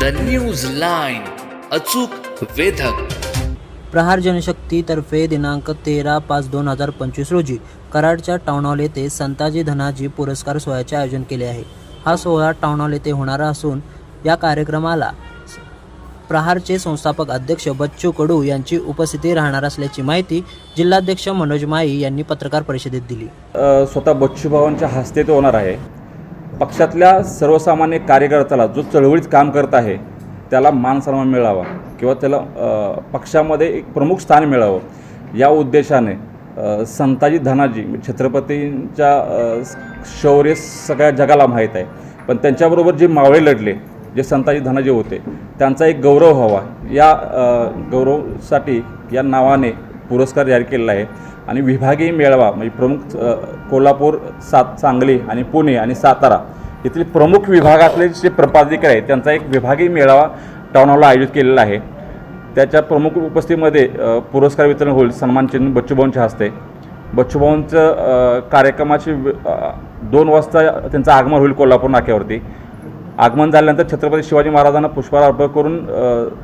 The news line अचूक वेधक. प्रहार जनशक्तीतर्फे दिनांक तेरा पाच दोन हजार पंचवीस रोजी कराडच्या टाउन हॉल येथे संताजी धनाजी पुरस्कार सोहळ्याचे आयोजन केले आहे. हा सोहळा टाउन हॉल येथे होणार असून या कार्यक्रमाला प्रहारचे संस्थापक अध्यक्ष बच्चू कडू यांची उपस्थिती राहणार असल्याची माहिती जिल्हाध्यक्ष मनोज माई यांनी पत्रकार परिषदेत दिली. स्वतः बच्चूभावांच्या हस्ते ते होणार आहे. पक्षातल्या सर्वसामान्य कार्यकर्त्याला जो चळवळीत काम करत आहे त्याला मान सन्मान मिळावा किंवा त्याला पक्षामध्ये एक प्रमुख स्थान मिळावं या उद्देशाने संताजी धनाजी म्हणजे छत्रपतींच्या शौर्य सगळ्या जगाला माहीत आहे. पण त्यांच्याबरोबर जे मावळे लढले जे संताजी धनाजी होते त्यांचा एक गौरव व्हावा. या गौरवसाठी या नावाने पुरस्कार जाहीर केलेला आहे. आणि विभागीय मेळावा म्हणजे प्रमुख कोल्हापूर सात सांगली आणि पुणे आणि सातारा येथील प्रमुख विभागातले जे पदाधिकारी आहेत त्यांचा एक विभागीय मेळावा टाउन हॉलला आयोजित केलेला आहे. त्याच्या प्रमुख उपस्थितीमध्ये पुरस्कार वितरण होईल सन्मानचिन्ह बच्चूभाऊंच्या हस्ते. बच्चूभाऊंचं कार्यक्रमाची दोन वाजता त्यांचं आगमन होईल कोल्हापूर नाक्यावरती. आगमन झाल्यानंतर छत्रपती शिवाजी महाराजांना पुष्पहार अर्पण करून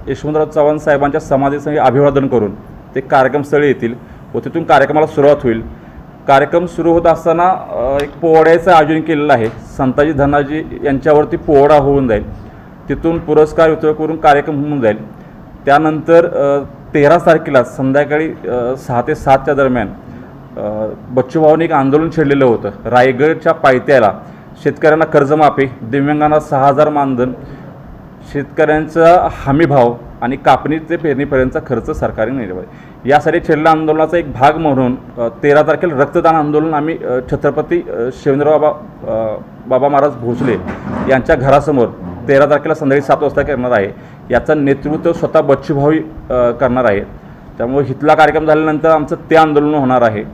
यशवंतराव चव्हाण साहेबांच्या समाधीसाठी अभिवादन करून ते कार्यक्रमस्थळी येतील व तिथून कार्यक्रमाला सुरुवात होईल. कार्यक्रम सुरू होत असताना एक पोवाड्याचं आयोजन केलेलं आहे. संताजी धनाजी यांच्यावरती पोवाडा होऊन जाईल. तिथून पुरस्कार वितरण करून कार्यक्रम होऊन जाईल. त्यानंतर तेरा तारखेला संध्याकाळी सहा ते सातच्या दरम्यान अ, बच्चूभाऊने एक आंदोलन छेडलेलं होतं. रायगडच्या पायथ्याला शेतकऱ्यांना कर्जमाफी दिव्यांगांना सहा हजार मानधन शेतकऱ्यांचा हमीभाव आणि कापणी ते पेरणीपर्यंतचा खर्च सरकारने नेला यासाठी छेडल्या आंदोलनाचा एक भाग म्हणून तेरा तारखेला रक्तदान आंदोलन आम्ही छत्रपती शिवेंद्रबाबा शिवेंद्र बाबा बाबा महाराज भोसले यांच्या घरासमोर तेरा तारखेला संध्याकाळी सात वाजता करणार आहे. याचं नेतृत्व स्वतः बच्चूभावी करणार आहेत. त्यामुळे हितला कार्यक्रम झाल्यानंतर आमचं ते आंदोलन होणार आहे.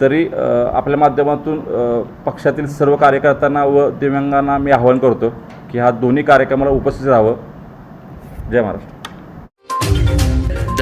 तरी आपल्या माध्यमातून पक्षातील सर्व कार्यकर्त्यांना व दिव्यांगांना मी आवाहन करतो की ह्या दोन्ही कार्यक्रमाला उपस्थित राहावं. जय महाराष्ट्र.